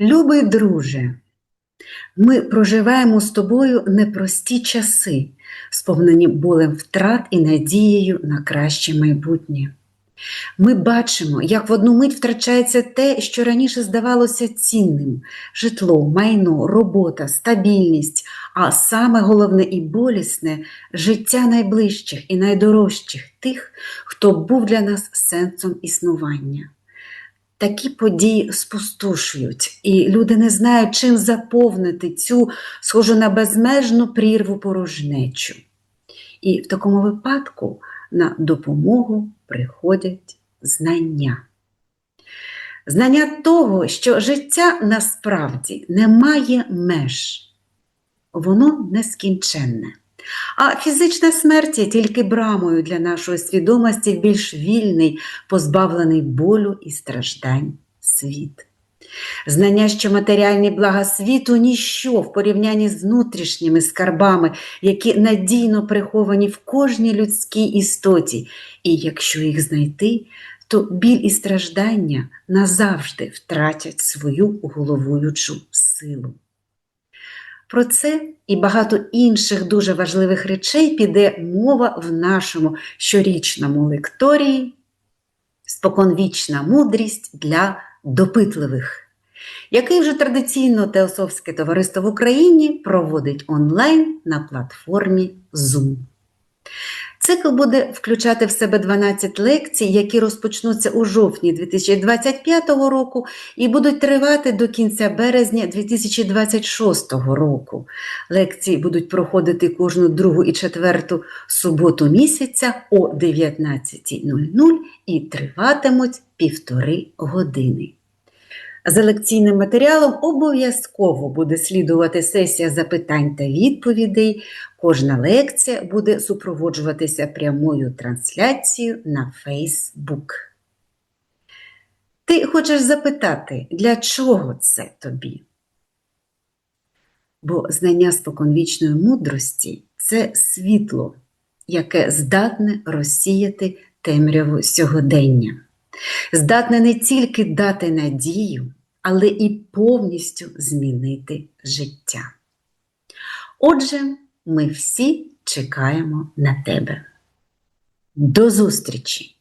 Любий друже, ми проживаємо з тобою непрості часи, сповнені болем втрат і надією на краще майбутнє. Ми бачимо, як в одну мить втрачається те, що раніше здавалося цінним: житло, майно, робота, стабільність, а саме головне і болісне життя найближчих і найдорожчих тих, хто був для нас сенсом існування. Такі події спустошують, і люди не знають, чим заповнити цю схожу на безмежну прірву порожнечу. І в такому випадку на допомогу приходять знання. Знання того, що життя насправді не має меж, воно нескінченне. А фізична смерть є тільки брамою для нашої свідомості в більш вільний, позбавлений болю і страждань світ. Знання, що матеріальні блага світу ніщо в порівнянні з внутрішніми скарбами, які надійно приховані в кожній людській істоті, і якщо їх знайти, то біль і страждання назавжди втратять свою головуючу силу. Про це і багато інших дуже важливих речей піде мова в нашому щорічному лекторії Споконвічна мудрість для допитливих, який вже традиційно Теософське товариство в Україні проводить онлайн на платформі Zoom. Цикл буде включати в себе 12 лекцій, які розпочнуться у жовтні 2025 року і будуть тривати до кінця березня 2026 року. Лекції будуть проходити кожну другу і четверту суботу місяця о 19.00 і триватимуть півтори години. За лекційним матеріалом обов'язково буде слідувати сесія запитань та відповідей. Кожна лекція буде супроводжуватися прямою трансляцією на Facebook. Ти хочеш запитати, для чого це тобі? Бо знання споконвічної мудрості це світло, яке здатне розсіяти темряву сьогодення, здатне не тільки дати надію, але і повністю змінити життя. Отже, ми всі чекаємо на тебе. До зустрічі!